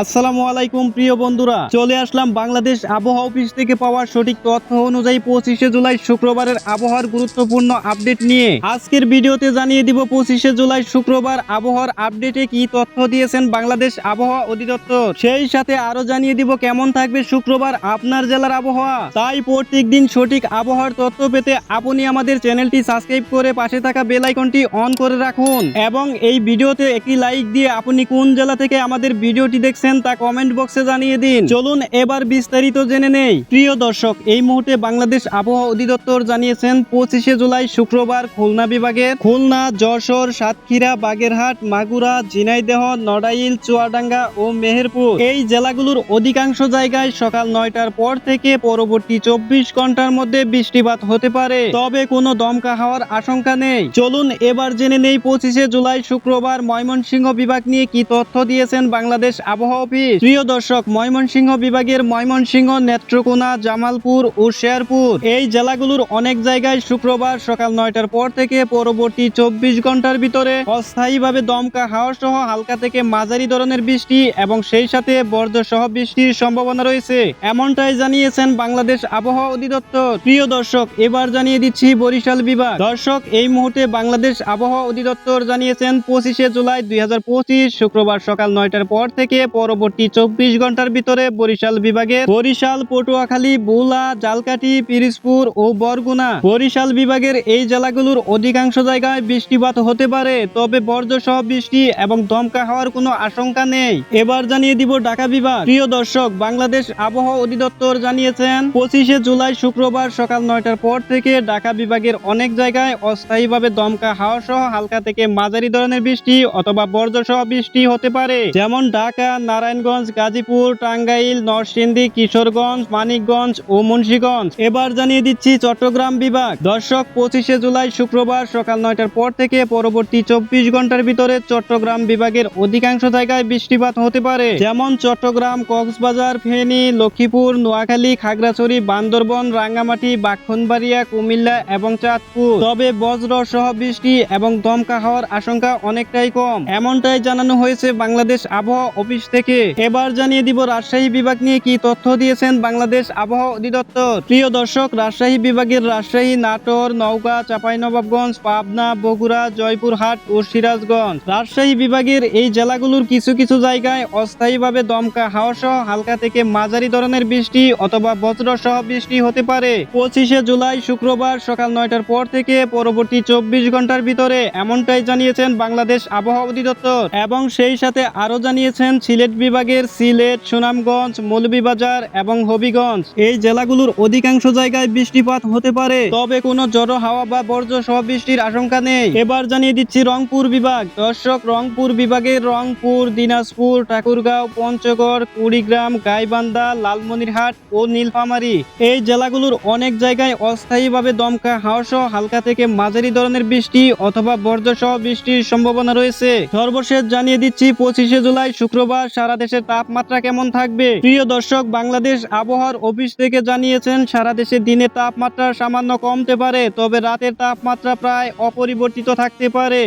আসসালামু আলাইকুম, প্রিয় বন্ধুরা। চলে আসলাম বাংলাদেশ আবহাওয়া অফিস থেকে পাওয়া সঠিক তথ্য অনুযায়ী পঁচিশে জুলাই শুক্রবারের আবহাওয়ার গুরুত্বপূর্ণ আপডেট নিয়ে। আজকের ভিডিওতে জানিয়ে দিব পঁচিশে জুলাই শুক্রবার আবহাওয়ার আপডেটে কি তথ্য দিয়েছেন বাংলাদেশ আবহাওয়া অধিদপ্তর। সেই সাথে আরও জানিয়ে দিব কেমন থাকবে শুক্রবার আপনার জেলার আবহাওয়া। তাই প্রত্যেক দিন সঠিক আবহাওয়ার তথ্য পেতে আপনি আমাদের চ্যানেলটি সাবস্ক্রাইব করে পাশে থাকা বেল আইকনটি অন করে রাখুন। এবং এই ভিডিওতে একটি লাইক দিয়ে আপনি কোন জেলা থেকে আমাদের ভিডিওটি দেখছেন তা কমেন্ট বক্সে জানিয়ে দিন। চলুন এবার বিস্তারিত জেনে নেই। প্রিয় দর্শক, এই মুহূর্তে বাংলাদেশ আবহাওয়া অধিদপ্তর জানিয়েছেন, পঁচিশে জুলাই শুক্রবার খুলনা বিভাগের খুলনা, যশোর, সাতক্ষীরা, বাগেরহাট, মাগুরা, ঝিনাইদেহ, নড়াইল, চুয়াডাঙ্গা ও মেহেরপুর। এই জেলাগুলোর অধিকাংশ জায়গায় সকাল নয়টার পর থেকে পরবর্তী চব্বিশ ঘণ্টার মধ্যে বৃষ্টিপাত হতে পারে। তবে কোনো দমকা হওয়ার আশঙ্কা নেই। চলুন এবার জেনে নেই, পঁচিশে জুলাই শুক্রবার ময়মনসিংহ বিভাগ নিয়ে কি তথ্য দিয়েছেন বাংলাদেশ আবহাওয়া অফিস। প্রিয় দর্শক, ময়মনসিংহ বিভাগের ময়মনসিংহ, নেত্রকোনা, জামালপুর ও শেরপুর। এই জেলাগুলোর অনেক জায়গায় শুক্রবার সকাল নয়টার পর থেকে পরবর্তী চব্বিশ ঘণ্টার ভিতরে অস্থায়ীভাবে দমকা হাওয়া সহ হালকা থেকে মাঝারি ধরনের বৃষ্টি এবং সেই সাথে বর্জ্য সহ বৃষ্টির সম্ভাবনা রয়েছে। এমনটাই জানিয়েছেন বাংলাদেশ আবহাওয়া অধিদপ্তর। প্রিয় দর্শক, এবার জানিয়ে দিচ্ছি বরিশাল বিভাগ। দর্শক, এই মুহূর্তে বাংলাদেশ আবহাওয়া অধিদপ্তর জানিয়েছেন পঁচিশে জুলাই দুই হাজার পঁচিশ, শুক্রবার সকাল নয়টার পর থেকে পরবর্তী চব্বিশ ঘণ্টার ভিতরে বরিশাল বিভাগের বরিশাল, পটুয়াখালী, বুলা, জালকাঠি, পিরিজপুর ও বরগুনা। বরিশাল বিভাগের এই জেলাগুলোর অধিকাংশ জায়গায় বৃষ্টিপাত হতে পারে, তবে বর্জ্য সহ বৃষ্টি এবং দমকা হওয়ার কোনো আশঙ্কা নেই। এবার জানিয়ে দিব ঢাকা বিভাগ। প্রিয় দর্শক, বাংলাদেশ আবহাওয়া অধিদপ্তর জানিয়েছেন, পঁচিশে জুলাই শুক্রবার সকাল নয়টার পর থেকে ঢাকা বিভাগের অনেক জায়গায় অস্থায়ীভাবে দমকা হাওয়া সহ হালকা থেকে মাঝারি ধরনের বৃষ্টি অথবা বর্জ্য সহ বৃষ্টি হতে পারে। যেমন ঢাকা নারায়ণগঞ্জ, গাজীপুর, টাঙ্গাইল, নরসিংদী, কিশোরগঞ্জ, মানিকগঞ্জ ও মুন্সিগঞ্জ। এবার জানিয়ে দিচ্ছি চট্টগ্রাম বিভাগ। দর্শক, পঁচিশে জুলাই শুক্রবার সকাল নয়টার পর থেকে পরবর্তী চব্বিশ ঘণ্টার ভিতরে চট্টগ্রাম বিভাগের অধিকাংশ জায়গায় বৃষ্টিপাত হতে পারে। যেমন চট্টগ্রাম, কক্সবাজার, ফেনী, লক্ষ্মীপুর, নোয়াখালী, খাগড়াছড়ি, বান্দরবন, রাঙ্গামাটি, বাক্ষণবাড়িয়া, কুমিল্লা এবং চাঁদপুর। তবে বজ্র সহ বৃষ্টি এবং দমকা হওয়ার আশঙ্কা অনেকটাই কম। এমনটাই জানানো হয়েছে বাংলাদেশ আবহাওয়া অফিস থেকে। এবার জানিয়ে দিব, রাজশাহী বিভাগ নিয়ে কি তথ্য দিয়েছেন বাংলাদেশ আবহাওয়া অধিদপ্তর? প্রিয় দর্শক, রাজশাহী বিভাগের রাজশাহী, নাটোর, নওগাঁ, চাঁপাইনবাবগঞ্জ, পাবনা, বগুড়া, জয়পুরহাট ও সিরাজগঞ্জ। রাজশাহী বিভাগের এই জেলাগুলোর কিছু কিছু জায়গায় অস্থায়ীভাবে দমকা হাওয়া সহ হালকা থেকে মাঝারি ধরনের বৃষ্টি অথবা বজ্র সহ বৃষ্টি হতে পারে। পঁচিশে জুলাই শুক্রবার সকাল নয়টার পর থেকে পরবর্তী চব্বিশ ঘণ্টার ভিতরে এমনটাই জানিয়েছেন বাংলাদেশ আবহাওয়া অধিদপ্তর এবং সেই সাথে আরও জানিয়েছেন সিলেট বিভাগের সিলেট, সুনামগঞ্জ, মৌলভীবাজার এবং হবিগঞ্জ। এই জেলাগুলোর অধিকাংশ জায়গায় বৃষ্টিপাত হতে পারে। তবে কোনো জড়ো হাওয়া বা বর্জ্য সহ বৃষ্টির আশঙ্কা নেই। এবার জানিয়ে দিচ্ছি রংপুর বিভাগ। দর্শক, রংপুর বিভাগের রংপুর, দিনাজপুর, ঠাকুরগাঁও, পঞ্চগড়, কুড়িগ্রাম, গাইবান্ধা, লালমনিরহাট ও নীলফামারী। এই জেলাগুলোর অনেক জায়গায় অস্থায়ীভাবে দমকা হাওয়া সহ হালকা থেকে মাঝারি ধরনের বৃষ্টি অথবা বর্জ্য সহ বৃষ্টির সম্ভাবনা রয়েছে। সর্বশেষ জানিয়ে দিচ্ছি পঁচিশে জুলাই শুক্রবার সারা দেশের তাপমাত্রা কেমন থাকবে? প্রিয় দর্শক, বাংলাদেশ আবহাওয়ার অফিস থেকে জানিয়েছেন, সারা দেশে দিনের তাপমাত্রা সামান্য কমতে পারে, তবে রাতের তাপমাত্রা প্রায় অপরিবর্তিত থাকতে পারে।